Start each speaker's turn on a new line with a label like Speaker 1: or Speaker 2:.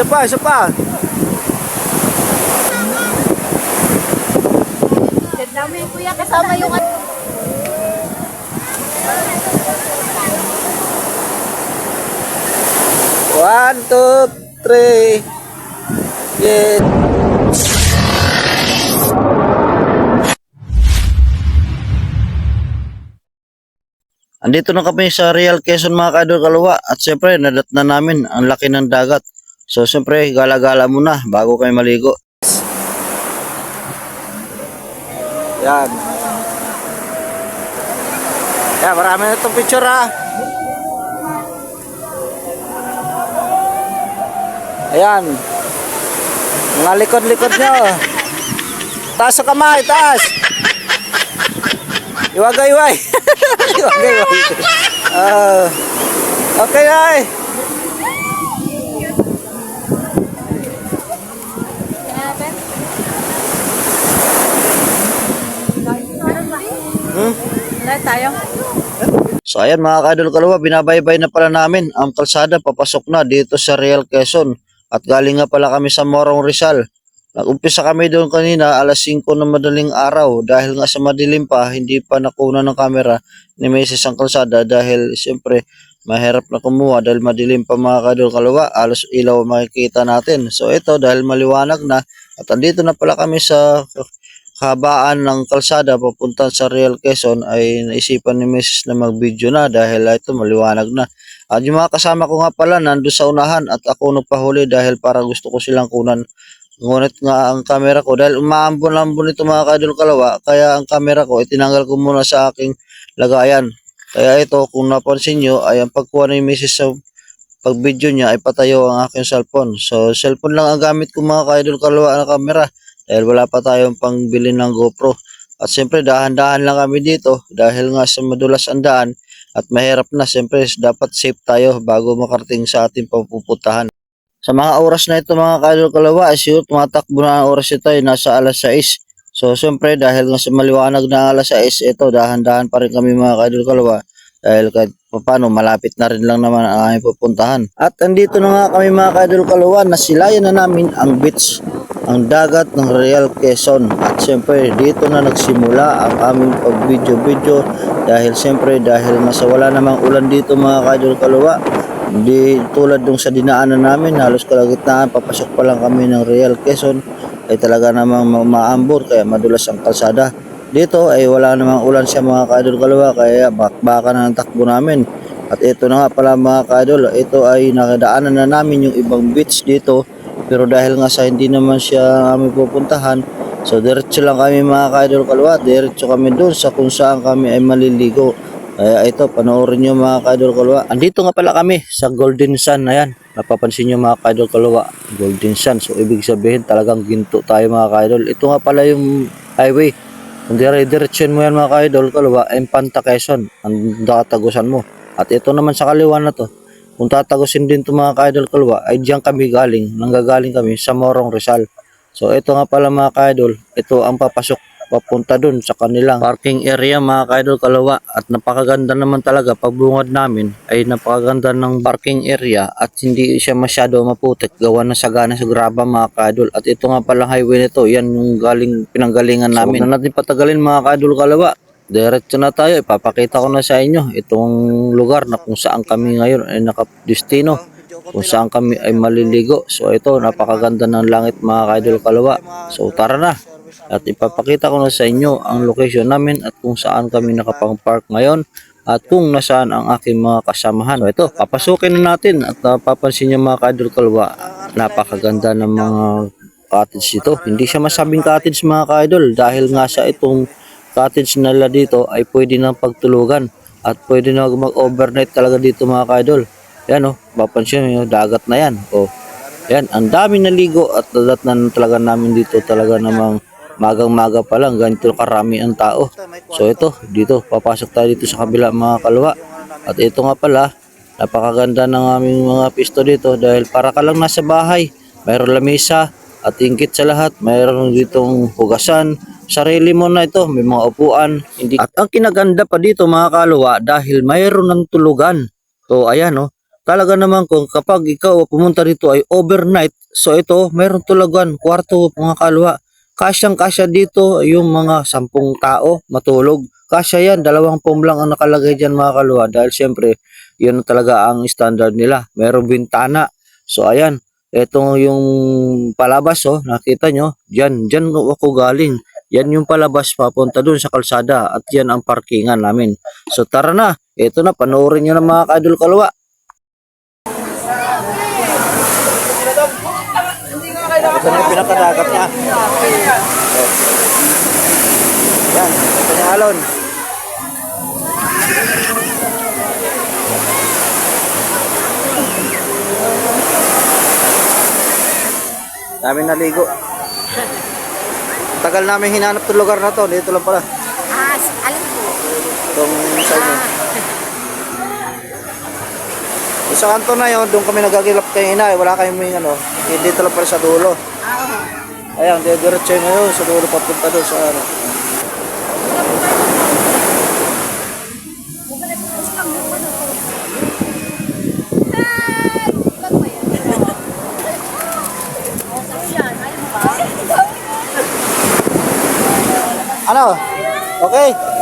Speaker 1: Isa pa, isa pa.
Speaker 2: Yung kuya kasama yung ano.
Speaker 1: One, two, three. Yeah. Andito na kami sa Real Quezon mga kaidol Kalawa at siyempre nadat na namin ang laki ng dagat. So siyempre gala-gala muna bago kayo maligo. Yan. Yan, marami na itong picture ha. Ayan. Mga likod-likod nyo. Taas sa kamay, taas. Iwagay-iway. Iwagay-iway. Ah. okay, ay. Hmm?
Speaker 2: Wala tayo.
Speaker 1: So ayan mga kadol kalawa, binabaybay na pala namin ang kalsada papasok na dito sa Real Quezon. At galing nga pala kami sa Morong Rizal. Nag-umpisa kami doon kanina alas 5 ng madaling araw dahil nga sa madilim pa hindi pa nakuna ng camera ni Mrs. ang kalsada dahil siyempre mahirap na kumuha dahil madilim pa mga kadol kalawa alos ilaw makikita natin. So ito dahil maliwanag na at andito na pala kami sa kabaan ng kalsada papunta sa Real Quezon ay naisipan ni Mrs. na mag-video na dahil ito maliwanag na. At yung mga kasama ko nga pala nandun sa unahan at ako nagpahuli dahil para gusto ko silang kunan. Ngunit nga ang camera ko dahil umaambon-ambon ito mga kadol kalawa kaya ang camera ko itinanggal ko muna sa aking lagayan. Kaya ito kung napansin nyo ay ang pagkuha ni Mrs. sa pag-video niya ay patayo ang aking cellphone. So cellphone lang ang gamit ko mga kadol kalawa na camera dahil wala pa tayong pangbili ng GoPro. At siyempre dahan-dahan lang kami dito dahil nga sa madulas ang daan at mahirap na siyempre dapat safe tayo bago makarating sa ating papupuntahan. Sa mga oras na ito mga kaidol kalawa, ay siguro tumatakbo na ang oras ito ay nasa alas 6. So siyempre dahil nga sa maliwanag na alas 6, ito dahan-dahan pa rin kami mga kaidol kalawa dahil kahit paano malapit na rin lang naman ang aming pupuntahan. At andito na nga kami mga kaidol kalawa, nasilayan na namin ang beach ang dagat ng Real Quezon. At siyempre dito na nagsimula ang aming pag-video-video. Dahil siyempre dahil nga sa wala namang ulan dito mga kaidol kalawa hindi tulad dong sa dinaanan namin halos kalagitnaan papasok pa lang kami ng Real Quezon ay talaga namang ma- maambor kaya madulas ang kalsada. Dito ay wala namang ulan siya mga kaidol kalawa kaya bakbaka na ang takbo namin. At ito na nga pala mga kaidol ito ay nakadaanan na namin yung ibang beach dito pero dahil nga sa hindi naman siya kami pupuntahan, so diretso lang kami mga ka-idol kalwa, diretso kami doon sa kung saan kami ay maliligo. Kaya ito, panoorin nyo mga ka-idol kalwa. Andito nga pala kami sa Golden Sun, ayan. Napapansin nyo mga ka-idol kalwa, Golden Sun. So ibig sabihin talagang ginto tayo mga ka-idol. Ito nga pala yung highway. Kung dire-diretsyon mo yan mga ka-idol kalwa, ay Panta Quezon, ang nakatagusan mo. At ito naman sa kaliwa na to, kung tatagusin din itong mga ka-idol kalwa, ay diyan kami galing, nanggagaling kami sa Morong Rizal. So ito nga pala mga ka-idol, ito ang papasok papunta dun sa kanilang parking area mga ka-idol kalwa. At napakaganda naman talaga pagbungad namin ay napakaganda ng parking area at hindi siya masyado maputik gawa na sagana sa graba mga ka-idol. At ito nga pala highway nito yan yung galing pinanggalingan namin. So, na natin patagalin mga ka-idol kalwa Diretso na tayo, ipapakita ko na sa inyo itong lugar na kung saan kami ngayon ay nakadestino, kung saan kami ay maliligo. So ito, napakaganda ng langit mga kaidol kalawa. So tara na, at ipapakita ko na sa inyo ang location namin at kung saan kami nakapang park ngayon at kung nasaan ang aking mga kasamahan. So ito, papasukin na natin at napapansin niyo mga kaidol kalawa, napakaganda ng mga cottage ito. Hindi siya masabing cottage mga kaidol dahil nga sa itong cottage nila dito ay pwede nang pagtulugan at pwede na mag-overnight talaga dito mga kaidol. Yan oh, mapansin nyo, dagat na yan. Oh, yan, ang daming naligo at dadat na talaga namin dito talaga namang magang-maga pa lang, ganito karami ang tao. So ito, dito, papasok tayo dito sa kabila mga kalwa. At ito nga pala, napakaganda ng aming mga pisto dito dahil para ka lang nasa bahay. Mayroon lamesa at ingkit sa lahat. Mayroon ditong hugasan. Sarili mo na ito, may mga upuan. Hindi... At ang kinaganda pa dito mga kalwa dahil mayroon ng tulugan. So ayan oh, talaga naman kung kapag ikaw pumunta dito ay overnight, so ito, meron tulagan, kwarto, mga kalwa. Kasyang kasya dito yung mga sampung tao matulog. Kasya yan, dalawang pom ang nakalagay dyan mga kalwa dahil syempre, yun talaga ang standard nila. Merong bintana. So ayan, ito yung palabas oh, nakita nyo, dyan, dyan ako galing. Yan yung palabas papunta dun sa kalsada at yan ang parkingan namin. So tara na, ito na, panoorin nyo na mga kaidol kalwa. Ito na yung pinakadagat niya. Yan, ito yung alon. Dami naligo. Tagal namin hinanap itong lugar na to. Dito lang pala.
Speaker 2: Ah, alin po?
Speaker 1: Itong sa inyo. Sa kanto na yun, doon kami nagagilap kay inay. Wala kayong may ano. eh, Dito lang pala sa dulo. Ayan, diretso yun ngayon. Sa dulo papunta doon sa ano. Ano? Okay.